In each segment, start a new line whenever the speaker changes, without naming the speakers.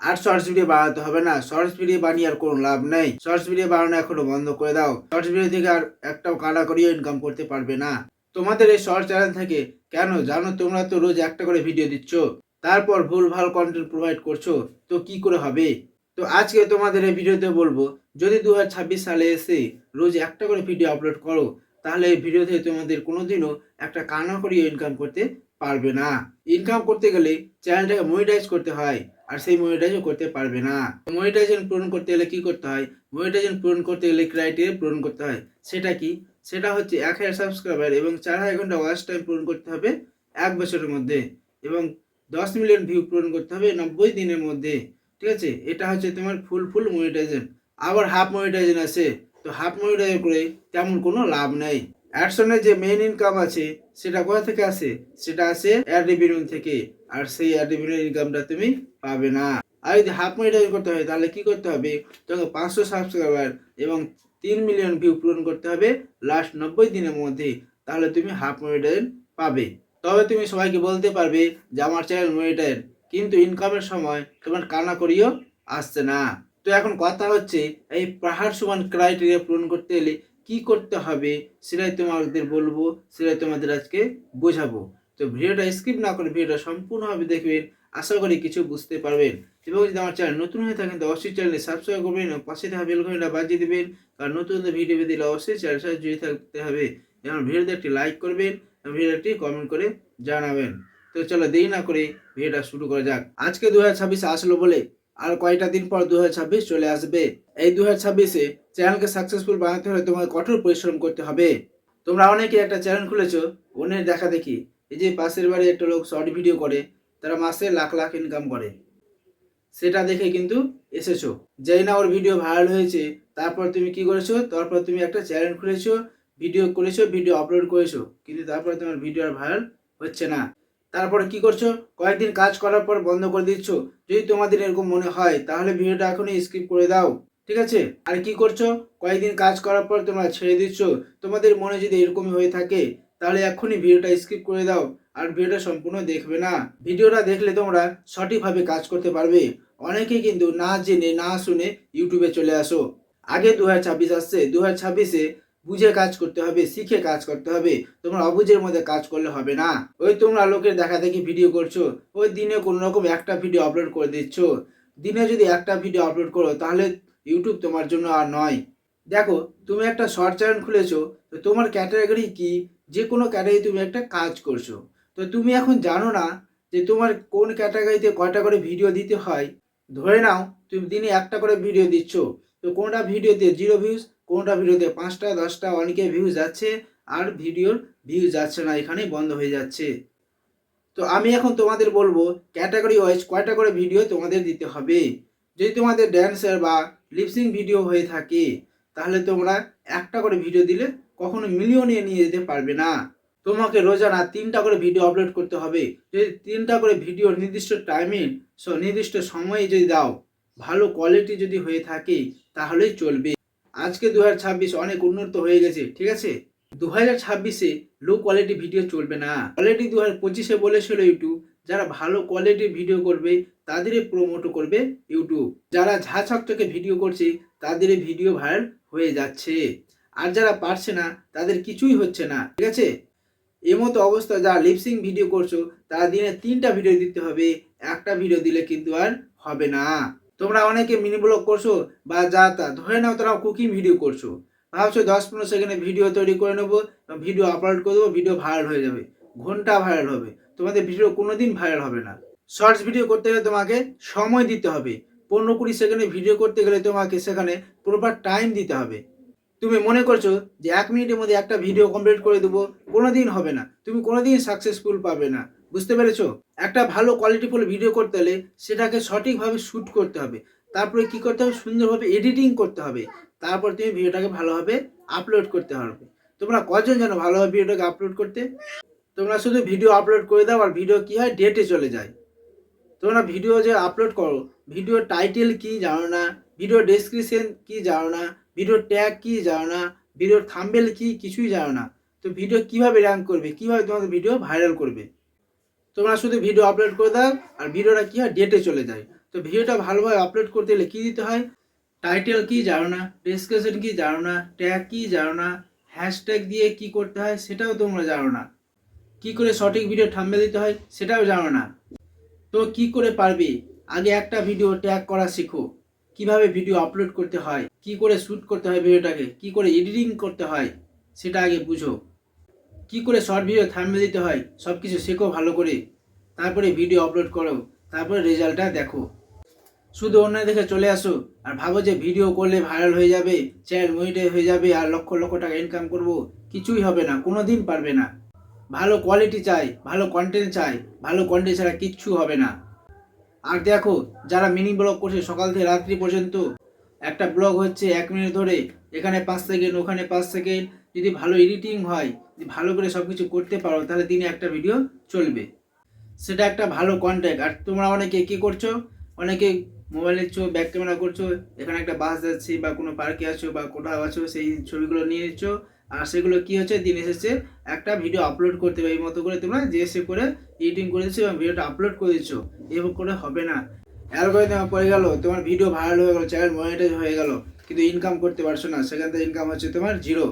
আর shorts video বানাতে হবে না। শর্টস ভিডিও বানিয়ে আর কোনো লাভ নেই। শর্টস ভিডিও বানানো এখনও বন্ধ করে দাও। শর্টস ভিডিও থেকে আর একটাও কানা করিও ইনকাম করতে পারবে না। তোমাদের এই শর্ট চ্যানেল থেকে কেন? জানো, তোমরা তো রোজ একটা করে ভিডিও দিচ্ছ। তারপর ভুল, ভালো কন্টেন্ট প্রোভাইড করছ। তো কি করে হবে? তো আজকে তোমাদের এই ভিডিওতে বলব, যদি দু হাজার ছাব্বিশ সালে এসে রোজ একটা করে ভিডিও আপলোড করো, তাহলে এই ভিডিও থেকে তোমাদের কোনোদিনও একটা কানা করিয়ে ইনকাম করতে পারবে না। ইনকাম করতে গেলে চ্যানেলটাকে মনিটাইজ করতে হয়, আর সেই মনিটাইজও করতে পারবে না। মনিটাইজেশন পূরণ করতে গেলে কি করতে হয়? মনিটাইজেশন পূরণ করতে গেলে ক্রাইটেরিয়া পূরণ করতে হয়। সেটা কি? সেটা হচ্ছে এক হাজার সাবস্ক্রাইবার এবং চার হাজার ঘণ্টা ওয়াচ টাইম পূরণ করতে হবে এক বছরের মধ্যে এবং দশ মিলিয়ন ভিউ পূরণ করতে হবে নব্বই দিনের মধ্যে। ঠিক আছে? এটা হচ্ছে তোমার ফুল ফুল মনিটাইজেশন আবার হাফ মনিটাইজেশন আছে। তো হাফ মনিটাইজেশন করে তেমন কোনো লাভ নেই। অ্যাডসনের যে মেইন ইনকাম আছে, সেটা কোথা থেকে আসে? সেটা আসে অ্যাড রেভিনিউ থেকে। আর সেই অ্যাড রেভিনিউ ইনকামটা তুমি পাবে না। আর যদি হাফ মনিটাইজেশন করতে হয়, তাহলে কি করতে হবে? তোমাকে পাঁচশো সাবস্ক্রাইবার এবং তিন মিলিয়ন ভিউ পূরণ করতে হবে লাস্ট নব্বই দিনের মধ্যে। তাহলে তুমি হাফ মনিটাইজেশন পাবে। তবে তুমি সবাইকে বলতে পারবে যে, আমার চ্যানেল মনিটাইজ কিন্তু ইনকামের সময় তোমার কানা করিও আসছে না। তো এখন কথা হচ্ছে, এই পাহাড় সমান ক্রাইটেরিয়া পূরণ করতে গেলে কি করতে হবে সেটাই তোমাদের বলব, সেটাই তোমাদের আজকে বোঝাবো। তো ভিডিওটা স্কিপ না করে ভিডিওটা সম্পূর্ণভাবে দেখবেন, আশা করি কিছু বুঝতে পারবেন। এবং যদি আমার চ্যানেল নতুন হয়ে থাকেন, তো অবশ্যই চ্যানেলে সাবস্ক্রাইব করবেন এবং পাশে থাকা বেল ঘণ্টা বাজিয়ে দেবেন। কারণ নতুন ভিডিও দিলে অবশ্যই চ্যানেল সাথে জুড়ে থাকতে হবে। এবং ভিডিওতে একটি লাইক করবেন এবং ভিডিওটি কমেন্ট করে জানাবেন। তো চলো দেরি না করে ভিডিওটা শুরু করা যাক। আজকে দু হাজার ছাব্বিশে আসলো বলে আর কয়টা দিন পর দু হাজার ছাব্বিশ চলে আসবে। এই দু ছাব্বিশে চ্যানেলকে সাকসেসফুল বানাতে হলে তোমাকে কঠোর পরিশ্রম করতে হবে। তোমরা অনেকে একটা চ্যানেল খুলেছো, অন্যের দেখা দেখি। এই যে পাশের বাড়ি একটা লোক শর্ট ভিডিও করে, তারা মাসে লাখ লাখ ইনকাম করে। সেটা দেখে কিন্তু এসেছ। যেই না ওর ভিডিও ভাইরাল হয়েছে, তারপর তুমি কি করেছ? তারপর তুমি একটা চ্যানেল খুলেছো ভিডিও করেছ ভিডিও আপলোড করেছ। কিন্তু তারপরে তোমার ভিডিও আর ভাইরাল হচ্ছে না। তারপরে কি করছ? কয়েকদিন কাজ করার পর বন্ধ করে দিচ্ছ। যদি তোমাদের এরকম মনে হয়, তাহলে ভিডিওটা এখনই স্কিপ করে দাও। ঠিক আছে? আর কি করছ? কয়েকদিন কাজ করার পর তোমরা ছেড়ে দিচ্ছ। তোমাদের মনে যদি এরকমই হয়ে থাকে, তাহলে এখনই ভিডিওটা স্কিপ করে দাও। আর ভিডিওটা সম্পূর্ণ দেখবে না। ভিডিওটা দেখলে তোমরা সঠিকভাবে কাজ করতে পারবে। অনেকে কিন্তু না জেনে, না শুনে ইউটিউবে চলে আসো। আগে দু হাজার ছাব্বিশ আসছে। দু হাজার ছাব্বিশে বুঝে কাজ করতে হবে, শিখে কাজ করতে হবে। তোমরা অবুঝের মধ্যে কাজ করলে হবে না। ওই তোমরা লোকের দেখা দেখি ভিডিও করছ, ওই দিনে কোনো রকম একটা ভিডিও আপলোড করে দিচ্ছ। দিনে যদি একটা ভিডিও আপলোড করো, তাহলে ইউটিউব তোমার জন্য আর নয়। দেখো, তুমি একটা শর্ট চ্যানেল খুলেছো, তো তোমার ক্যাটাগরি কি? যে কোনো ক্যাটাগরি তুমি একটা কাজ করছ। তো তুমি এখন জানো না যে তোমার কোন ক্যাটাগরিতে কয়টা করে ভিডিও দিতে হয়। ধরে নাও, তুমি দিনে একটা করে ভিডিও দিচ্ছ, তো কোনটা ভিডিওতে জিরো ভিউজ কোনটা ভিডিওতে পাঁচটা, দশটা, অনেকে ভিউজ যাচ্ছে আর ভিডিওর ভিউজ যাচ্ছে না, এখানেই বন্ধ হয়ে যাচ্ছে। তো আমি এখন তোমাদের বলব ক্যাটাগরি ওয়াইজ কয়টা করে ভিডিও তোমাদের দিতে হবে? যদি তোমাদের ড্যান্সের বা লিপসিং ভিডিও হয়ে থাকে, তাহলে তোমরা একটা করে ভিডিও দিলে কখনো মিলিয়নে নিয়ে যেতে পারবে না। তোমাকে রোজানা তিনটা করে ভিডিও আপলোড করতে হবে। যদি তিনটা করে ভিডিও নির্দিষ্ট টাইমে নির্দিষ্ট সময়ে যদি দাও, ভালো কোয়ালিটি যদি হয়ে থাকে, তাহলেই চলবে। আজকে দু হাজার ছাব্বিশ অনেক উন্নত হয়ে গেছে, ঠিক আছে? দু হাজার ছাব্বিশে লো কোয়ালিটি ভিডিও চলবে না। কোয়ালিটি দু হাজার পঁচিশে বলেছিল ইউটিউব যারা ভালো কোয়ালিটির ভিডিও করবে তাদেরই প্রমোট করবে ইউটিউব যারা ঝা ছকচকে ভিডিও করছে, তাদের ভিডিও ভাইরাল হয়ে যাচ্ছে। আর যারা পারছে না, তাদের কিছুই হচ্ছে না, ঠিক আছে? এমতো অবস্থা, যারা লিপসিং ভিডিও করছ, তারা দিনে তিনটা ভিডিও দিতে হবে, একটা ভিডিও দিলে কিন্তু আর হবে না। তোমরা অনেকে মিনি ব্লগ করছ বা যা তা, ধরে নাও তোমরা কুকিং ভিডিও করছ। ভাবছ দশ পনেরো সেকেন্ডে ভিডিও তৈরি করে নেব ভিডিও আপলোড করে দেবো ভিডিও ভাইরাল হয়ে যাবে, ঘণ্টা ভাইরাল হবে, তোমাদের ভিডিও কোনো দিন ভাইরাল হবে না। শর্টস ভিডিও করতে গেলে তোমাকে সময় দিতে হবে, পনেরো কুড়ি সেকেন্ডে ভিডিও করতে গেলে তোমাকে সেখানে প্রপার টাইম দিতে হবে। তুমি মনে করছ যে এক মিনিটের মধ্যে একটা ভিডিও কমপ্লিট করে দেবো, কোনোদিন হবে না। তুমি কোনো কোনোদিন সাকসেসফুল পাবে না। বুঝতে পেরেছ? একটা ভালো কোয়ালিটিফুল ভিডিও করতে হলে সেটাকে সঠিকভাবে শ্যুট করতে হবে। তারপরে কি করতে হবে? সুন্দরভাবে এডিটিং করতে হবে। তারপর তুমি ভিডিওটাকে ভালোভাবে আপলোড করতে হবে তোমরা কজন জানো ভালোভাবে ভিডিওটাকে আপলোড করতে? তোমরা শুধু ভিডিও আপলোড করে দাও আর ভিডিও কী হয়? ডেটে চলে যায়। তোমরা ভিডিও যে আপলোড করো ভিডিও টাইটেল কি জানো না? ভিডিও ডেসক্রিপশন কি জানো না? ভিডিও ট্যাগ কি জানো না? ভিডিওর থাম্বেল কি কিছুই জানো না। তো ভিডিও কীভাবে র্যাঙ্ক করবে? কীভাবে তোমাদের ভিডিও ভাইরাল করবে? তোমরা শুধু ভিডিও আপলোড করে দাও আর ভিডিওটা কি হয় ডেটে চলে যায়? তো ভিডিওটা ভালোভাবে আপলোড করতে গেলে কী দিতে হয়? টাইটেল কি জানো না? ডেসক্রিপশন কি জানো না? ট্যাগ কি জানো না? হ্যাশট্যাগ দিয়ে কি করতে হয় সেটাও তোমরা জানো না। কি করে সঠিক ভিডিও থাম্বে দিতে হয় সেটাও জানো না। তো কি করে পারবে? আগে একটা ভিডিও ট্যাগ করা শেখো। কীভাবে ভিডিও আপলোড করতে হয়, কি করে শ্যুট করতে হয় ভিডিওটাকে কি করে এডিটিং করতে হয়, সেটা আগে বুঝো। কি করে শর্ট ভিডিও থাম্বে দিতে হয় সব কিছু শেখো ভালো করে। তারপরে ভিডিও আপলোড করো, তারপরে রেজাল্টটা দেখো। শুধু অন্য দেখে চলে আসো, আর ভাবো যে ভিডিও করলে ভাইরাল হয়ে যাবে চ্যানেল মনিটাইজ হয়ে যাবে, আর লক্ষ লক্ষ টাকা ইনকাম করব, কিছুই হবে না কোনো দিন পারবে না। ভালো কোয়ালিটি চাই, ভালো কন্টেন্ট চাই, ভালো কন্টেন্ট ছাড়া কিচ্ছু হবে না। আর দেখো, যারা মিনি ব্লগ করছে, সকাল থেকে রাত্রি পর্যন্ত, একটা ব্লগ হচ্ছে এক মিনিট ধরে, এখানে পাঁচ সেকেন্ড ওখানে পাঁচ সেকেন্ড যদি ভালো এডিটিং হয়, যদি ভালো করে সব কিছু করতে পারো, তাহলে দিনে একটা ভিডিও চলবে। সেটা একটা ভালো কন্ট্যাক্ট আর তোমরা অনেকে কী করছ? অনেকে মোবাইল নিচ্ছ ব্যাক ক্যামেরা করছ, এখানে একটা বাস যাচ্ছে, বা কোনো পার্কে আছো, বা কোথাও আছো, সেই ছবিগুলো নিয়ে নিচ্ছ আর সেগুলো কি হচ্ছে? দিন এসেছে। একটা ভিডিও আপলোড করতে হবে, এই মতো করে তোমরা যে সে করে এডিটিং করে দিচ্ছ এবং ভিডিওটা আপলোড করে দিচ্ছ এভাবে করে হবে না। অ্যালগোরিদম পড়ে গেল, তোমার ভিডিও ভাইরাল হয়ে গেল চ্যানেল মনিটাইজ হয়ে গেল, কিন্তু ইনকাম করতে পারছ না, সেখান থেকে ইনকাম হচ্ছে তোমার জিরো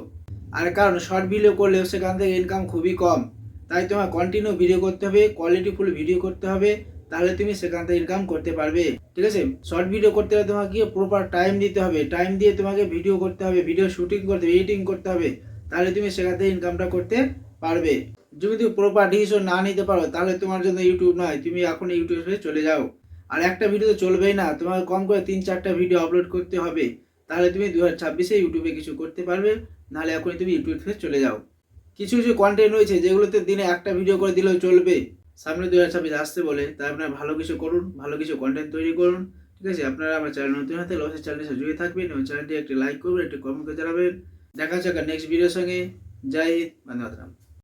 আর কারণ শর্ট ভিডিও করলেও সেখান থেকে ইনকাম খুবই কম। তাই তোমার কন্টিনিউ ভিডিও করতে হবে কোয়ালিটিফুল ভিডিও করতে হবে তাহলে তুমি সেখান থেকে ইনকাম করতে পারবে। ঠিক আছে? শর্ট ভিডিও করতে হলে তোমাকে প্রপার টাইম দিতে হবে। টাইম দিয়ে তোমাকে ভিডিও করতে হবে ভিডিও শুটিং করতে হবে এডিটিং করতে হবে। তাহলে তুমি সেখান থেকে ইনকামটা করতে পারবে। যদি তুমি প্রপার ডিসিশন না নিতে পারো, তাহলে তোমার জন্য ইউটিউব নয়। তুমি এখন ইউটিউবে চলে যাও। আর একটা ভিডিও তো চলবেই না। তোমাকে কম করে তিন, চারটা ভিডিও আপলোড করতে হবে। তাহলে তুমি দু হাজার ছাব্বিশে ইউটিউবে কিছু করতে পারবে। নাহলে এখনই তুমি ইউটিউবে চলে যাও। কিছু কিছু কন্টেন্ট রয়েছে যেগুলোতে দিনে একটা ভিডিও করে দিলেও চলবে। সামনে দু হাজার ছাব্বিশ আসতে বলে, তাই আপনারা ভালো কিছু করুন, ভালো কিছু কন্টেন্ট তৈরি করুন, ঠিক আছে? আপনারা আমার চ্যানেল নতুন হাতে অবশ্যই চ্যানেলের সাথে জুড়ে থাকবেন এবং চ্যানেলটি একটি লাইক করবেন, একটি কমেন্ট করে জানাবেন। দেখা হচ্ছে নেক্সট ভিডিওর সঙ্গে। যাই হিন্দ, বন্দে মাতরম।